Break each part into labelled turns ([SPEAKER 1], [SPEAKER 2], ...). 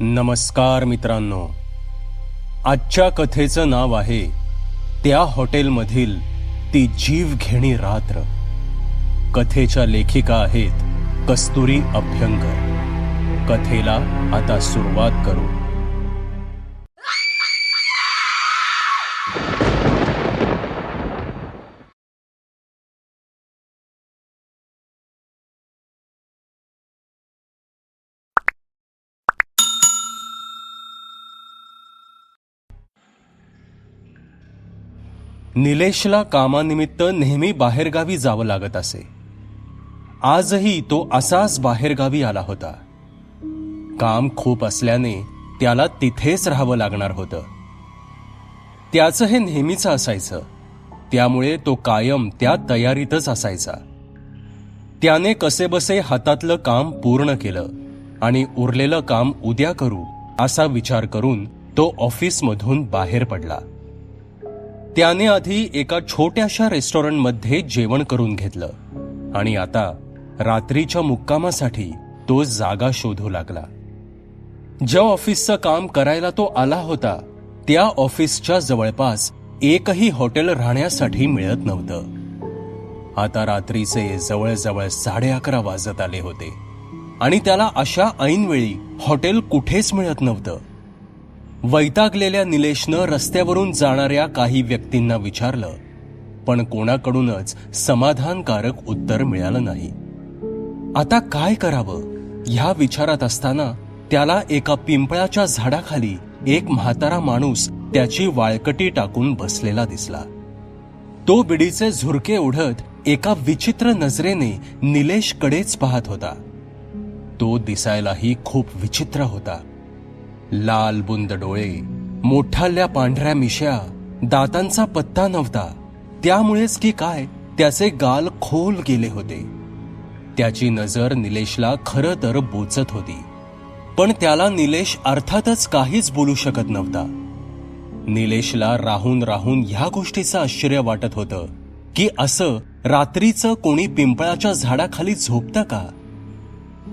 [SPEAKER 1] नमस्कार मित्रांनो. आजच्या कथेचं नाव आहे त्या हॉटेलमधील ती जीव घेणी रात्र. कथेच्या लेखिका आहेत कस्तुरी अभ्यंकर. कथेला आता सुरुवात करू. निलेशला कामानिमित्त नेहमी बाहेरगावी जावं लागत असे. आजही तो असाच बाहेरगावी आला होता. काम खूप असल्याने त्याला तिथेच राहावं लागणार होतं. त्याचं हे नेहमीचं असायचं. त्यामुळे तो कायम त्या तयारीतच असायचा. त्याने कसेबसे हातातलं काम पूर्ण केलं आणि उरलेलं काम उद्या करू असा विचार करून तो ऑफिसमधून बाहेर पडला. त्याने आधी एका छोट्याशा रेस्टॉरंटमध्ये जेवण करून घेतलं. आणि आता रात्रीच्या मुक्कामासाठी तो जागा शोधू लागला. ज्या ऑफिसचं काम करायला तो आला होता त्या ऑफिसच्या जवळपास एकही हॉटेल राहण्यासाठी मिळत नव्हतं. आता रात्रीचे जवळजवळ साडे अकरा वाजत आले होते. आणि त्याला अशा ऐनवेळी हॉटेल कुठेच मिळत नव्हतं. वैतागलेल्या निलेशनं रस्त्यावरून जाणाऱ्या काही व्यक्तींना विचारलं पण कोणाकडूनच समाधानकारक उत्तर मिळालं नाही. आता काय करावं? ह्या विचारात असताना त्याला एका पिंपळाच्या झाडाखाली एक म्हातारा माणूस त्याची वाळकटी टाकून बसलेला दिसला. तो बिडीचे झुरके ओढत एका विचित्र नजरेने निलेशकडेच पाहत होता. तो दिसायलाही खूप विचित्र होता. लाल बुंद डोळे मोठाल्या पांढऱ्या मिश्या दातांचा पत्ता नव्हता. त्यामुळेच की काय त्याचे गाल खोल गेले होते. त्याची नजर निलेशला खरं तर बोचत होती. पण त्याला निलेश अर्थातच काहीच बोलू शकत नव्हता. निलेशला राहून राहून ह्या गोष्टीचं आश्चर्य वाटत होतं की असं रात्रीचं कोणी पिंपळाच्या झाडाखाली झोपतं का?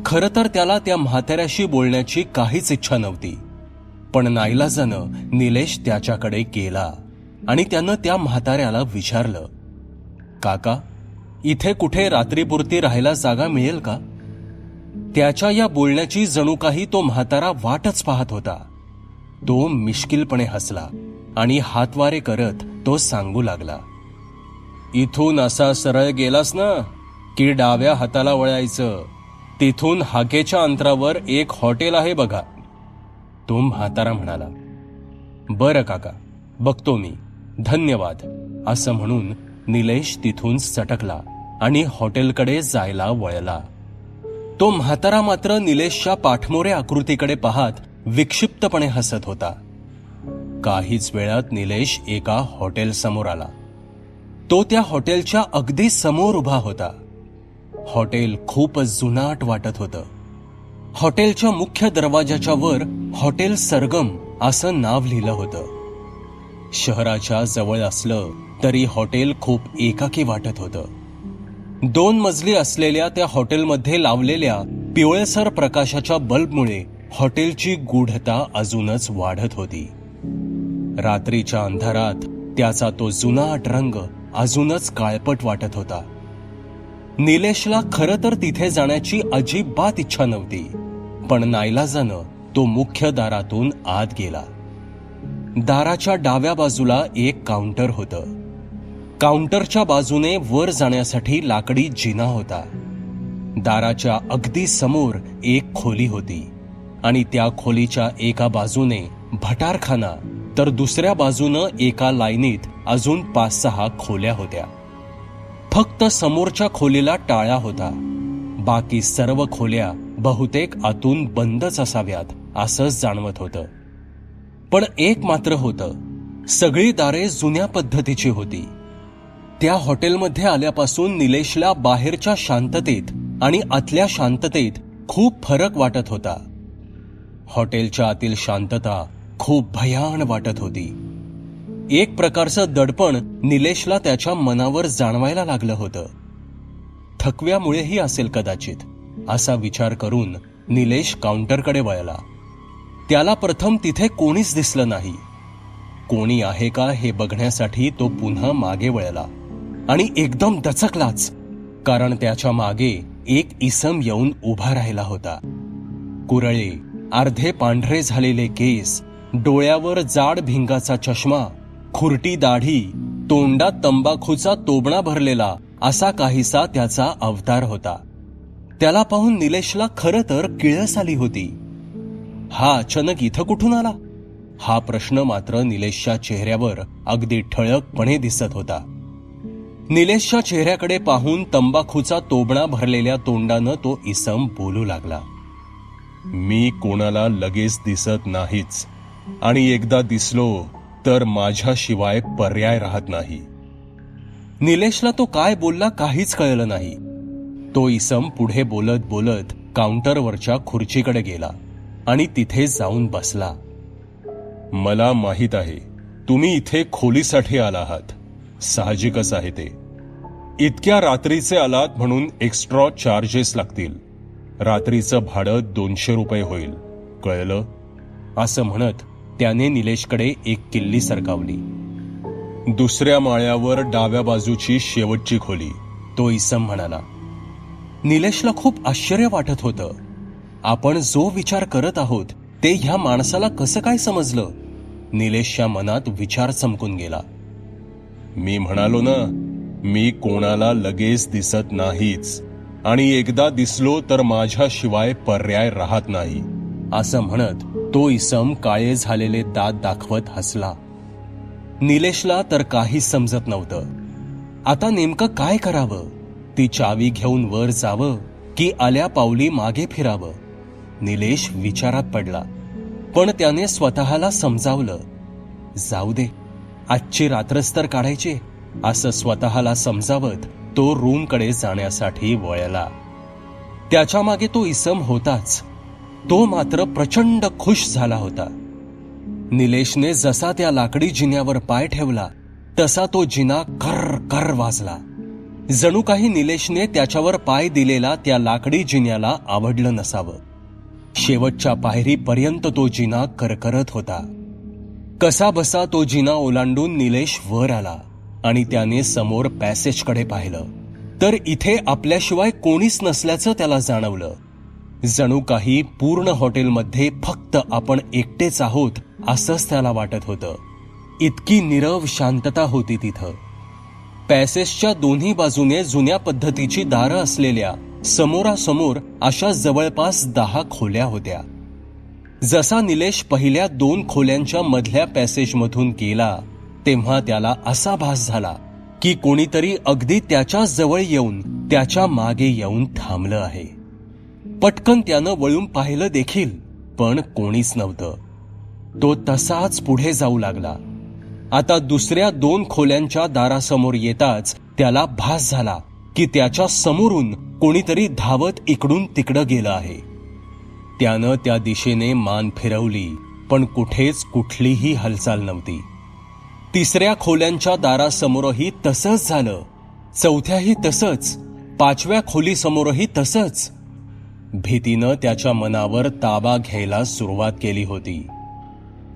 [SPEAKER 1] खरं तर त्याला त्या म्हाताऱ्याशी बोलण्याची काहीच इच्छा नव्हती. पण नाईलाजानं निलेश त्याच्याकडे गेला आणि त्यानं त्या म्हाताऱ्याला विचारलं काका इथे कुठे रात्रीपुरती राहायला जागा मिळेल का? त्याच्या या बोलण्याची जणू काही तो म्हातारा वाटच पाहत होता. तो मिश्किलपणे हसला आणि हातवारे करत तो सांगू लागला इथून असा सरळ गेलास ना की डाव्या हाताला वळायचं. तिथून हाकेच्या अंतरावर एक हॉटेल आहे बघा. तो म्हातारा म्हणाला बरं काका बघतो मी. धन्यवाद. असं म्हणून निलेश तिथून सटकला आणि हॉटेलकडे जायला वळला. तो म्हातारा मात्र निलेशच्या पाठमोरे आकृतीकडे पाहत विक्षिप्तपणे हसत होता. काहीच वेळात निलेश एका हॉटेल समोर आला. तो त्या हॉटेलच्या अगदी समोर उभा होता. हॉटेल खूपच जुनाट वाटत होतं. हॉटेलच्या मुख्य दरवाजाच्या वर हॉटेल सरगम असं नाव लिहिलं होतं. शहराच्या जवळ असलं तरी हॉटेल खूप एकाकी वाटत होतं. दोन मजली असलेल्या त्या हॉटेलमध्ये लावलेल्या पिवळसर प्रकाशाच्या बल्बमुळे हॉटेलची गूढता अजूनच वाढत होती. रात्रीच्या अंधारात त्याचा तो जुनाट रंग अजूनच काळपट वाटत होता. निलेशला खरं तर तिथे जाण्याची अजिबात इच्छा नव्हती. पण नाईलाजानं तो मुख्य दारातून आत गेला. दाराच्या डाव्या बाजूला एक काउंटर होतं. काउंटरच्या बाजूने वर जाण्यासाठी लाकडी जिना होता. दाराच्या अगदी समोर एक खोली होती आणि त्या खोलीच्या एका बाजूने भटारखाना तर दुसऱ्या बाजूनं एका लाईनीत अजून पाच सहा खोल्या होत्या. फक्त समोरच्या खोलीला टाळा होता. बाकी सर्व खोल्या बहुतेक आतून बंदच असाव्यात असंच जाणवत होतं. पण एक मात्र होतं. सगळी दारे जुन्या पद्धतीची होती. त्या हॉटेलमध्ये आल्यापासून निलेशला बाहेरच्या शांततेत आणि आतल्या शांततेत खूप फरक वाटत होता. हॉटेलच्या आतील शांतता खूप भयान वाटत होती. एक प्रकारचं दडपण निलेशला त्याच्या मनावर जाणवायला लागलं होतं. थकव्यामुळेही असेल कदाचित. असा विचार करून निलेश काउंटरकडे वळला. त्याला प्रथम तिथे कोणीच दिसलं नाही. कोणी आहे का हे बघण्यासाठी तो पुन्हा मागे वळला आणि एकदम दचकलाच कारण त्याच्यामागे एक इसम येऊन उभा राहिला होता. कुरळे अर्धे पांढरे झालेले केस डोळ्यावर जाड भिंगाचा चष्मा खुरटी दाढी तोंडात तंबाखूचा तोबणा भरलेला असा काहीसा त्याचा अवतार होता. त्याला पाहून निलेशला खरं तर किळस आली होती. हा अचानक इथं कुठून आला? हा प्रश्न मात्र निलेशच्या चेहऱ्यावर अगदी ठळकपणे दिसत होता. निलेशच्या चेहऱ्याकडे पाहून तंबाखूचा तोबणा भरलेल्या तोंडानं तो इसम बोलू लागला. मी कोणाला लगेच दिसत नाहीच. आणि एकदा दिसलो तर माझ्याशिवाय पर्याय राहत नाही. निलेशला तो काय बोलला काहीच कळलं नाही. तो इसम पुढे बोलत बोलत काउंटरवरच्या खुर्चीकडे गेला आणि तिथे जाऊन बसला. मला माहीत आहे तुम्ही इथे खोलीसाठी आला आहात साहजिकच आहे ते. इतक्या रात्रीचे आलात म्हणून एक्स्ट्रा चार्जेस लागतील. रात्रीचं भाडं दोनशे रुपये होईल. कळलं? असं म्हणत त्याने निलेशकडे एक किल्ली सरकावली. दुसऱ्या माळ्यावर डाव्या बाजूची शेवटची खोली तो इसम म्हणाला. निलेशला खूप आश्चर्य वाटत होतं. आपण जो विचार करत आहोत ते ह्या माणसाला कसं काय समजलं? निलेशच्या मनात विचार चमकून गेला. मी म्हणालो ना मी कोणाला लगेच दिसत नाहीच. आणि एकदा दिसलो तर माझ्याशिवाय पर्याय राहत नाही. असं म्हणत तो इसम काळे झालेले दात दाखवत हसला. निलेशला तर काहीच समजत नव्हतं. आता नेमकं काय करावं? ती चावी घेऊन वर जावं की आल्या पावली मागे फिरावं. निलेश विचारात पडला. पण त्याने स्वतःला समजावलं. जाऊ दे आजची रात्रच तर काढायची. असं स्वतःला समजावत तो रूमकडे जाण्यासाठी वळला. त्याच्यामागे तो इसम होताच. तो मात्र प्रचंड खुश झाला होता. निलेशने जसा त्या लाकडी जिन्यावर पाय ठेवला तसा तो जिना कर कर वाजला. जणू काही निलेशने त्याच्यावर पाय दिलेला त्या लाकडी जिन्याला आवडलं नसावं. शेवटच्या पायरीपर्यंत तो जिना करकरत होता. कसा बसा तो जिना ओलांडून निलेश वर आला आणि त्याने समोर पॅसेजकडे पाहिलं. तर इथे आपल्याशिवाय कोणीच नसल्याचं त्याला जाणवलं. जणू काही पूर्ण हॉटेलमध्ये फक्त आपण एकटेच आहोत असंच त्याला वाटत होतं. इतकी निरव शांतता होती तिथं. पॅसेजच्या दोन्ही बाजूने जुन्या पद्धतीची दारं असलेल्या समोरासमोर अशा जवळपास दहा खोल्या होत्या. जसा निलेश पहिल्या दोन खोल्यांच्या मधल्या पॅसेजमधून गेला तेव्हा त्याला असा भास झाला की कोणीतरी अगदी त्याच्याजवळ येऊन त्याच्यामागे येऊन थांबलं आहे. पटकन त्यानं वळून पाहिलं देखील पण कोणीच नव्हतं. तो तसाच पुढे जाऊ लागला. आता दुसऱ्या दोन खोल्यांच्या दारासमोर येताच त्याला भास झाला की त्याच्या समोरून कोणीतरी धावत इकडून तिकडं गेलं आहे. त्यानं त्या दिशेने मान फिरवली पण कुठेच कुठलीही हालचाल नव्हती. तिसऱ्या खोल्यांच्या दारासमोरही तसंच झालं. चौथ्याही तसंच पाचव्या खोलीसमोरही तसंच. भीतीनं त्याच्या मनावर ताबा घ्यायला सुरुवात केली होती.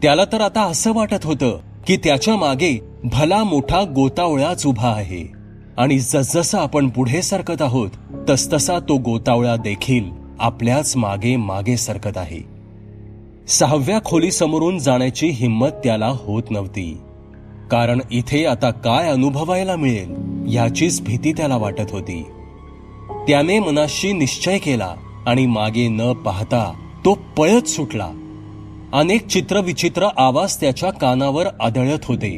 [SPEAKER 1] त्याला तर आता असं वाटत होतं की त्याच्यामागे भला मोठा गोतावळाच उभा आहे. आणि जसजसं आपण पुढे सरकत आहोत तसतसा तो गोतावळा देखील आपल्याच मागे मागे सरकत आहे. सहाव्या खोलीसमोरून जाण्याची हिंमत त्याला होत नव्हती. कारण इथे आता काय अनुभवायला मिळेल याचीच भीती त्याला वाटत होती. त्याने मनाशी निश्चय केला आणि मागे न पाहता तो पळत सुटला. अनेक चित्रविचित्र आवाज त्याच्या कानावर आदळत होते.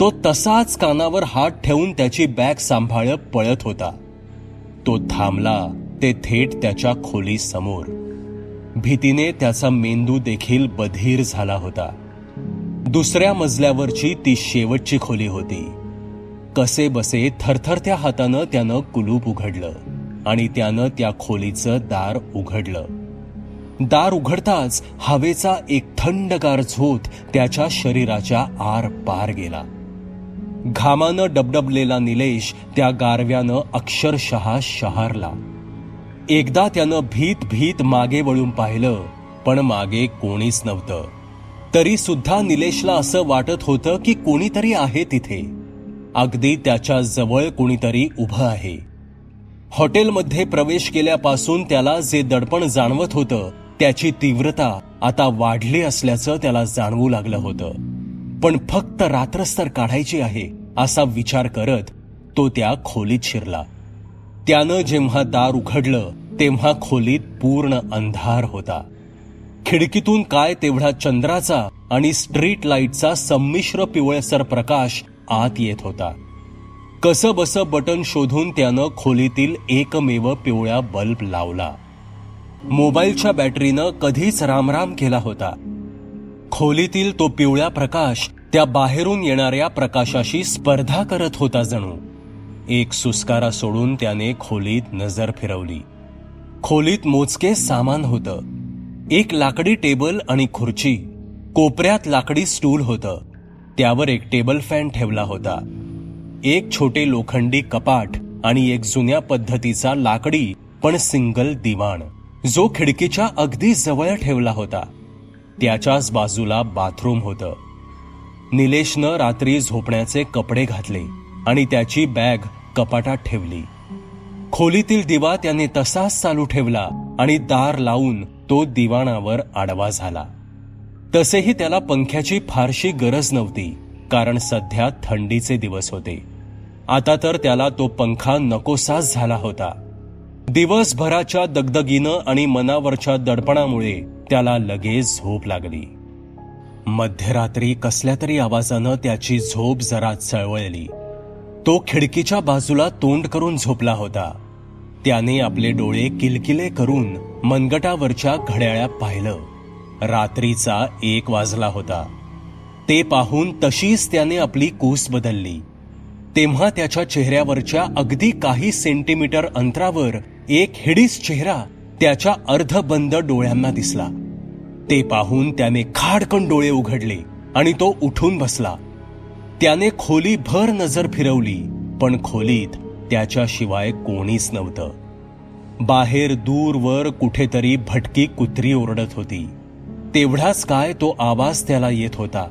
[SPEAKER 1] तो तसाच कानावर हात ठेवून त्याची बॅग सांभाळत पळत होता. तो थांबला ते थेट त्याच्या खोली समोर भीतीने त्याचा मेंदू देखील बधीर झाला होता. दुसऱ्या मजल्यावरची ती शेवटची खोली होती. कसे बसे थरथरत्या हातानं त्यानं कुलूप उघडलं आणि त्यानं त्या खोलीचं दार उघडलं. दार उघडताच हवेचा एक थंडगार झोत त्याच्या शरीराच्या आर पार गेला. घामानं डबडबलेला निलेश त्या गारव्यानं अक्षरशः शहारला. एकदा त्यानं भीत भीत मागे वळून पाहिलं पण मागे कोणीच नव्हतं. तरी सुद्धा निलेशला असं वाटत होतं की कोणीतरी आहे तिथे. अगदी त्याच्याजवळ कोणीतरी उभं आहे. हॉटेलमध्ये प्रवेश केल्यापासून त्याला जे दडपण जाणवत होतं त्याची तीव्रता आता वाढली असल्याचं त्याला जाणवू लागलं होतं. पण फक्त रात्रस्तर काढायची आहे असा विचार करत तो त्या खोलीत शिरला. त्यानं जेव्हा दार उघडलं तेव्हा खोलीत पूर्ण अंधार होता. खिडकीतून काय तेवढा चंद्राचा आणि स्ट्रीट लाईटचा संमिश्र पिवळसर प्रकाश आत येत होता. कसं बस बटन शोधून त्यानं खोलीतील एकमेव पिवळ्या बल्ब लावला. मोबाईलच्या बॅटरीनं कधीच रामराम केला होता. खोलीतील तो पिवळा प्रकाश त्या बाहेरून येणाऱ्या प्रकाशाशी स्पर्धा करत होता जणू. एक सुस्कारा सोडून त्याने खोलीत नजर फिरवली. खोलीत मोजके सामान होतं. एक लाकडी टेबल आणि खुर्ची. कोपऱ्यात लाकडी स्टूल होतं. त्यावर एक टेबल फॅन ठेवला होता. एक छोटे लोखंडी कपाट आणि एक जुन्या पद्धतीचा लाकडी पण सिंगल दिवाण. जो खिडकीच्या अगदी जवळ ठेवला होता. त्याच्याच बाजूला बाथरूम होतं. निलेशनं रात्री झोपण्याचे कपडे घातले आणि त्याची बॅग कपाटात ठेवली. खोलीतील दिवा त्याने तसाच चालू ठेवला आणि दार लावून तो दिवाणावर आडवा झाला. तसेही त्याला पंख्याची फारशी गरज नव्हती कारण सध्या थंडीचे दिवस होते. आता तर त्याला तो पंखा नकोसाच झाला होता. दिवसभराच्या दगदगीनं आणि मनावरच्या दडपणामुळे त्याला लगेच झोप लागली. मध्यरात्री कसल्या तरी आवाजानं त्याची झोप जरा चळवळली. तो खिडकीच्या बाजूला तोंड करून झोपला होता. त्याने आपले डोळे किलकिले करून मनगटावरच्या घड्याळ्या पाहिलं. रात्रीचा एक वाजला होता. ते पाहून तशीच त्याने आपली कूस बदलली. तेव्हा त्याच्या चेहऱ्यावरच्या अगदी काही सेंटीमीटर अंतरावर एक हिडीस चेहरा त्याच्या अर्धबंद डोळ्यांना दिसला. ते पाहून त्याने खाडकन डोळे उघडले आणि तो उठून बसला. त्याने खोली भर नजर फिरवली पण खोलीत त्याच्याशिवाय कोणीच नव्हतं. बाहेर दूरवर कुठेतरी भटकी कुत्री ओरडत होती. तेवढाच काय तो आवाज त्याला येत होता.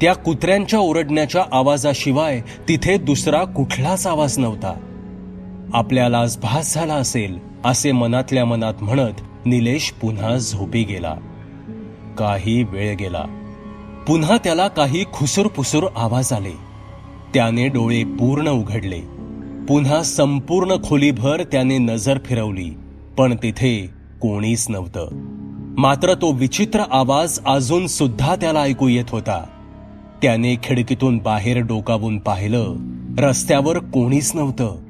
[SPEAKER 1] त्या कुत्र्यांच्या ओरडण्याच्या आवाजाशिवाय तिथे दुसरा कुठलाच आवाज नव्हता. आपल्याला आज भास झाला असेल असे मनातल्या मनात म्हणत निलेश पुन्हा झोपी गेला. काही वेळ गेला. पुन्हा त्याला काही खुसूर आवाज आले. त्याने डोळे पूर्ण उघडले. पुन्हा संपूर्ण खोलीभर त्याने नजर फिरवली. पण तिथे कोणीच नव्हतं. मात्र तो विचित्र आवाज अजून सुद्धा त्याला ऐकू येत होता. त्याने खिडकीतून बाहेर डोकावून पाहिलं रस्त्यावर कोणीच नव्हतं.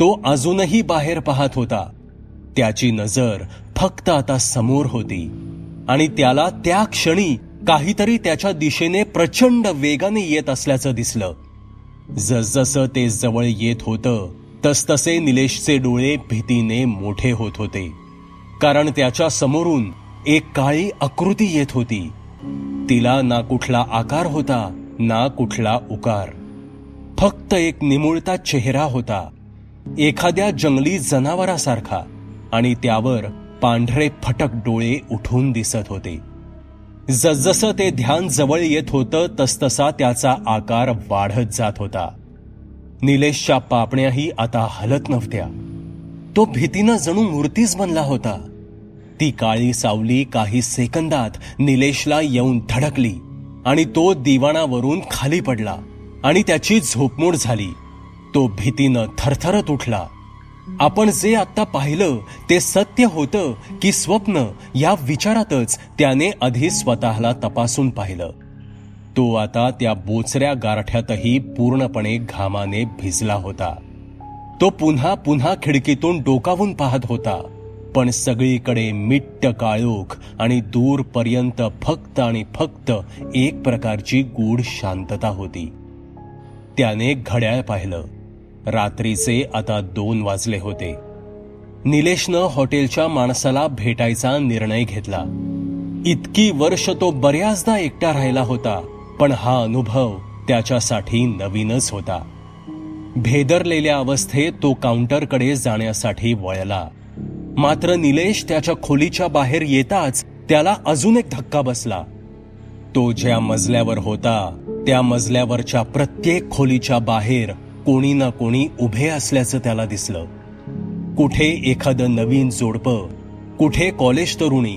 [SPEAKER 1] तो अजूनही बाहेर पाहत होता. त्याची नजर फक्त आता समोर होती. आणि त्याला त्या क्षणी काहीतरी त्याच्या दिशेने प्रचंड वेगाने येत असल्याचं दिसलं. जसजसं ते जवळ येत होतं तसतसे निलेशचे डोळे भीतीने मोठे होत होते. कारण त्याच्या समोरून एक काळी आकृती येत होती. तिला ना कुठला आकार होता ना कुठला उकार. फक्त एक निमुळता चेहरा होता. एखाद्या जंगली जनावरासारखा आणि त्यावर पांढरे फटक डोळे उठून दिसत होते. जसजसं ते ध्यान जवळ येत होतं तसतसा त्याचा आकार वाढत जात होता. निलेशच्या पापण्याही आता हलत नव्हत्या. तो भीतीनं जणू मूर्तीच बनला होता. ती काळी सावली काही सेकंदात निलेशला येऊन धडकली आणि तो दिवाणावरून खाली पडला आणि त्याची झोपमोड झाली. तो भीतीनं थरथरत उठला. आपण जे आत्ता पाहिलं ते सत्य होतं की स्वप्न या विचारातच त्याने आधी स्वतःला तपासून पाहिलं. तो आता त्या बोचऱ्या गारठ्यातही पूर्णपणे घामाने भिजला होता. तो पुन्हा पुन्हा खिडकीतून डोकावून पाहत होता. पण सगळीकडे मिट्ट काळोख आणि दूरपर्यंत फक्त आणि फक्त एक प्रकारची गूढ शांतता होती. त्याने घड्याळ पाहिलं. रात्रीचे आता दोन वाजले होते. निलेशनं हॉटेलच्या माणसाला भेटायचा निर्णय घेतला. इतकी वर्ष तो बऱ्याचदा एकटा राहिला होता पण हा अनुभव त्याच्यासाठी नवीनच होता. भेदरलेल्या अवस्थेत तो काउंटरकडे जाण्यासाठी वळला. मात्र निलेश त्याच्या खोलीच्या बाहेर येताच त्याला अजून एक धक्का बसला. तो ज्या मजल्यावर होता त्या मजल्यावरच्या प्रत्येक खोलीच्या बाहेर कोणी ना कोणी उभे असल्याचं त्याला दिसलं. कुठे एखादं नवीन जोडपं कुठे कॉलेज तरुणी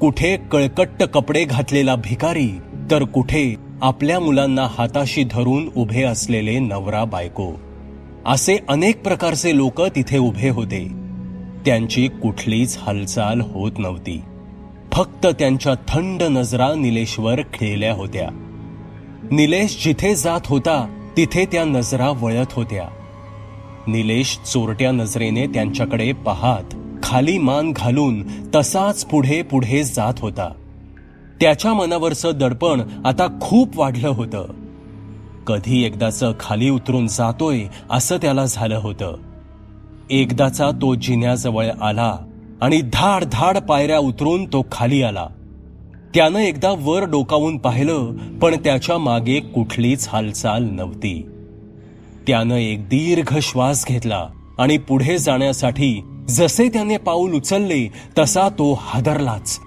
[SPEAKER 1] कुठे कळकट्ट कपडे घातलेला भिकारी तर कुठे आपल्या मुलांना हाताशी धरून उभे असलेले नवरा बायको. असे अनेक प्रकारचे लोक तिथे उभे होते. त्यांची कुठलीच हालचाल होत नव्हती. फक्त त्यांच्या थंड नजरा निलेशवर खेळल्या होत्या. निलेश जिथे जात होता तिथे त्या नजरा वळत होत्या. निलेश चोरट्या नजरेने त्यांच्याकडे पाहात खाली मान घालून तसाच पुढे पुढे जात होता. त्याच्या मनावरचं दडपण आता खूप वाढलं होतं. कधी एकदाचं खाली उतरून जातोय असं त्याला झालं होतं. एकदाचा तो जिन्याजवळ आला आणि धाड धाड पायऱ्या उतरून तो खाली आला. त्यानं एकदा वर डोकावून पाहिलं पण त्याच्यामागे कुठलीच हालचाल नव्हती. त्यानं एक दीर्घ श्वास घेतला आणि पुढे जाण्यासाठी जसे त्याने पाऊल उचलले तसा तो हादरलाच.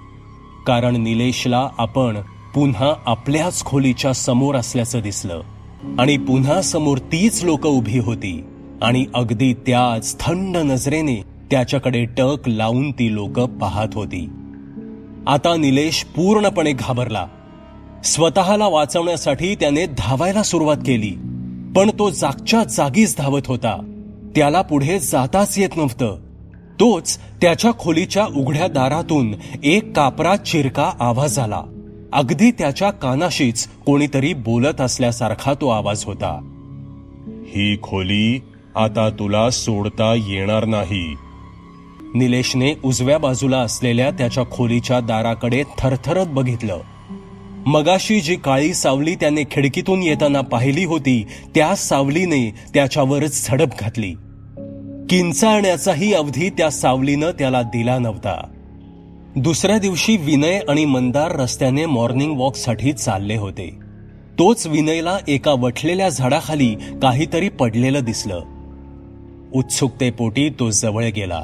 [SPEAKER 1] कारण निलेशला आपण पुन्हा आपल्याच खोलीच्या समोर असल्याचं दिसलं आणि पुन्हा समोर तीच लोक उभी होती आणि अगदी त्याच थंड नजरेने त्याच्याकडे टक लावून ती लोक पाहत होती. आता निलेश पूर्णपणे घाबरला. स्वतःला वाचवण्यासाठी त्याने धावायला सुरुवात केली. पण तो जागच्या जागीच धावत होता. त्याला पुढे जाताच येत नव्हतं. तोच त्याच्या खोलीच्या उघड्या दारातून एक कापरा चिरका आवाज आला. अगदी त्याच्या कानाशीच कोणीतरी बोलत असल्यासारखा तो आवाज होता. ही खोली आता तुला सोडता येणार नाही. निलेशने उजव्या बाजूला असलेल्या त्याच्या खोलीच्या दाराकडे थरथरत बघितलं. मगाशी जी काळी सावली त्याने खिडकीतून येताना पाहिली होती त्या सावलीने त्याच्यावरच झडप घातली. किंचाळण्याचाही अवधी त्या सावलीनं त्याला दिला नव्हता. दुसऱ्या दिवशी विनय आणि मंदार रस्त्याने मॉर्निंग वॉकसाठी चालले होते. तोच विनयला एका वठलेल्या झाडाखाली काहीतरी पडलेलं दिसलं. उत्सुकतेपोटी तो जवळ गेला.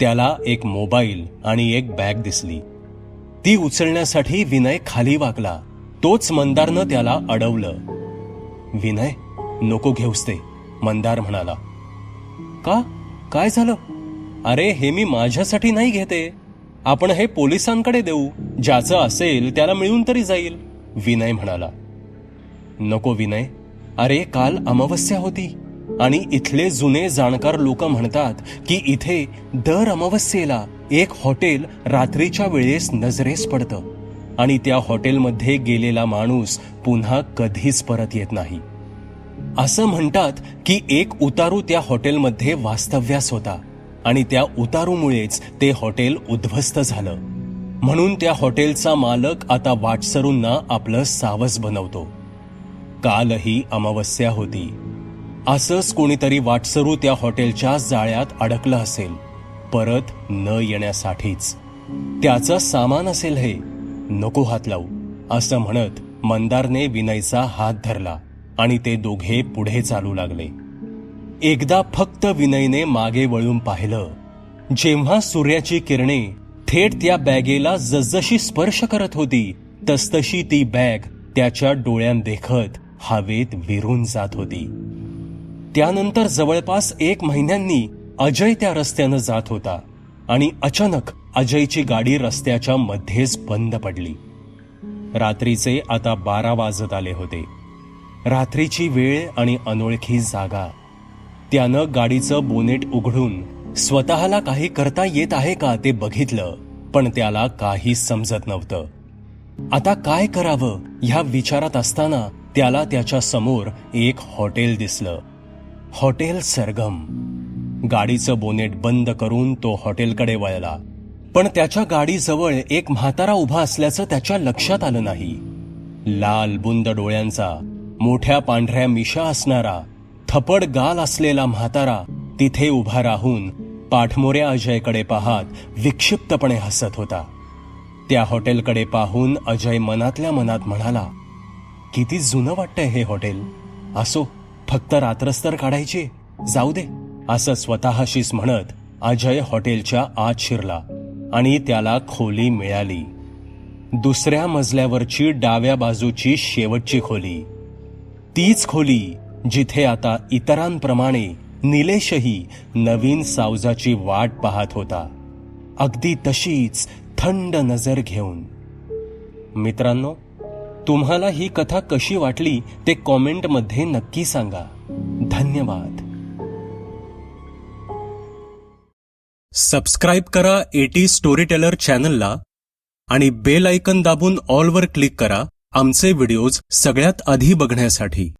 [SPEAKER 1] त्याला एक मोबाईल आणि एक बॅग दिसली. ती उचलण्यासाठी विनय खाली वागला तोच मंदारनं त्याला अडवलं. विनय नको घेऊस ते मंदार म्हणाला. का? काय झालं? अरे हे मी माझ्यासाठी नाही घेते. आपण हे पोलिसांकडे देऊ. ज्याचं असेल त्याला मिळून तरी जाईल. विनय म्हणाला. नको विनय. अरे काल अमावस्या होती. आणि इथले जुने जाणकार लोक म्हणतात की इथे दर अमावस्येला एक हॉटेल रात्रीच्या वेळेस नजरेस पडतं. आणि त्या हॉटेलमध्ये गेलेला माणूस पुन्हा कधीच परत येत नाही. असं म्हणतात की एक उतारू त्या हॉटेलमध्ये वास्तव्यास होता आणि त्या उतारूमुळेच ते हॉटेल उद्ध्वस्त झालं. म्हणून त्या हॉटेलचा मालक आता वाटसरूंना आपलं सावस बनवतो. कालही अमावस्या होती. असंच कोणीतरी वाटसरू त्या हॉटेलच्या जाळ्यात अडकलं असेल. परत न येण्यासाठीच. त्याचं सामान असेल हे. नको हात लावू. असं म्हणत मंदारने विनयचा हात धरला आणि ते दोघे पुढे चालू लागले. एकदा फक्त विनयने मागे वळून पाहिलं. जेव्हा सूर्याची किरणे थेट त्या बॅगेला जसजशी स्पर्श करत होती तसतशी ती बॅग त्याच्या डोळ्यांदेखत हवेत विरून जात होती. त्यानंतर जवळपास एक महिन्यांनी अजय त्या रस्त्यानं जात होता आणि अचानक अजयची गाडी रस्त्याच्या मध्येच बंद पडली. रात्रीचे आता बारा वाजत आले होते. रात्रीची वेळ आणि अनोळखी जागा. त्यानं गाडीचं बोनेट उघडून स्वतःला काही करता येत आहे का ते बघितलं पण त्याला काही समजत नव्हतं. आता काय करावं ह्या विचारात असताना त्याला त्याच्यासमोर एक हॉटेल दिसलं. हॉटेल सरगम. गाडीचं बोनेट बंद करून तो हॉटेलकडे वळला. पण त्याच्या गाडीजवळ एक म्हातारा उभा असल्याचं त्याच्या लक्षात आलं नाही. लाल बुंद डोळ्यांचा मोठ्या पांढऱ्या मिशा असणारा थपड गाल असलेला म्हातारा तिथे उभा राहून पाठमोऱ्या अजयकडे पाहात विक्षिप्तपणे हसत होता. त्या हॉटेलकडे पाहून अजय मनातल्या मनात म्हणाला किती जुनं वाटतंय हे हॉटेल. असो फक्त रात्रस्तर काढायचे. काढायची जाऊ दे असं स्वतःशीच म्हणत अजय हॉटेलच्या आत शिरला आणि त्याला खोली मिळाली. दुसऱ्या मजल्यावरची डाव्या बाजूची शेवटची खोली. तीच खोली जिथे आता इतरांप्रमाणे निलेशही नवीन सावजाची वाट पाहत होता. अगदी तशीच थंड नजर घेऊन. मित्रांनो तुम्हाला ही कथा कशी वाटली ते कॉमेंटमध्ये नक्की सांगा. धन्यवाद. सबस्क्राईब करा एटी स्टोरी टेलर चॅनलला आणि बेल आयकन दाबून ऑलवर क्लिक करा. आमचे व्हिडिओज सगळ्यात आधी बघण्यासाठी.